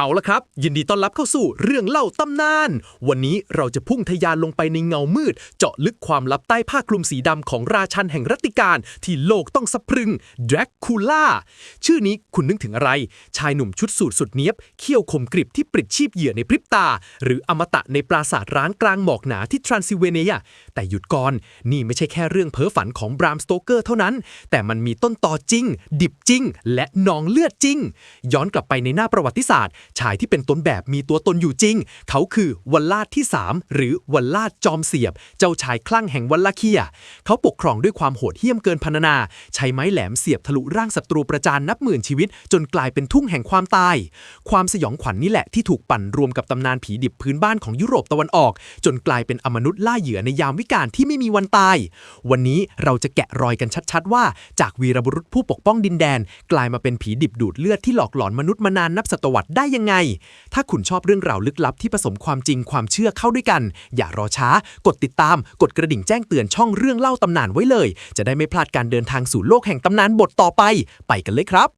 เอาละครับ ยินดีต้อนรับเข้าสู่เรื่องเล่าตำนาน วันนี้เราจะพุ่งทะยานลงไปในเงามืด เจาะลึกความลับใต้ผ้าคลุมสีดำของราชันแห่งรัตติการ ที่โลกต้องสะพรึงดราคูล่าชื่อนี้คุณนึกถึงอะไร ชายหนุ่มชุดสูทสุดเนี้ยบ เขี้ยวคมกริบที่ปลิดชีพเหยื่อในพริบตา หรืออมตะในปราสาทร้างกลางหมอกหนาที่ทรานซิลเวเนีย แต่หยุดก่อนนี่ไม่ใช่แค่เรื่องเพ้อฝันของบรามสโตเกอร์เท่านั้น แต่มันมีต้นตอจริง ดิบจริง และนองเลือดจริง ย้อนกลับไปในหน้าประวัติศาสตร์ชายที่เป็นต้นแบบมีตัวตนอยู่จริง เขาคือวัลลาดที่ 3 หรือวัลลาดจอมเสียบ เจ้าชายคลั่งแห่งวัลลาเคีย เขาปกครองด้วยความโหดเหี้ยมเกินพรรณนา ใช้ไม้แหลมเสียบทะลุร่างศัตรูประจานนับหมื่นชีวิต จนกลายเป็นทุ่งแห่งความตาย ความสยองขวัญนนี่แหละที่ถูกปั่นรวมกับตำนานผีดิบพื้นบ้านของยุโรปตะวันออก จนกลายเป็นอมนุษย์ล่าเหยื่อในยามวิกาลที่ไม่มีวันตาย วันนี้เราจะแกะรอยกันชัด ๆ ว่า จากวีรบุรุษผู้ปกป้องดินแดน กลายมาเป็นผีดิบดูดเลือดที่หลอกหลอนมนุษย์มานานนับศตวรรษได้ยังไง ถ้าคุณชอบเรื่องราวลึกลับที่ผสมความจริงความเชื่อเข้าด้วยกัน อย่ารอช้ากดติดตาม กดกระดิ่งแจ้งเตือนช่องเรื่องเล่าตำนานไว้เลย จะได้ไม่พลาดการเดินทางสู่โลกแห่งตำนานบทต่อไป ไปกันเลยครับ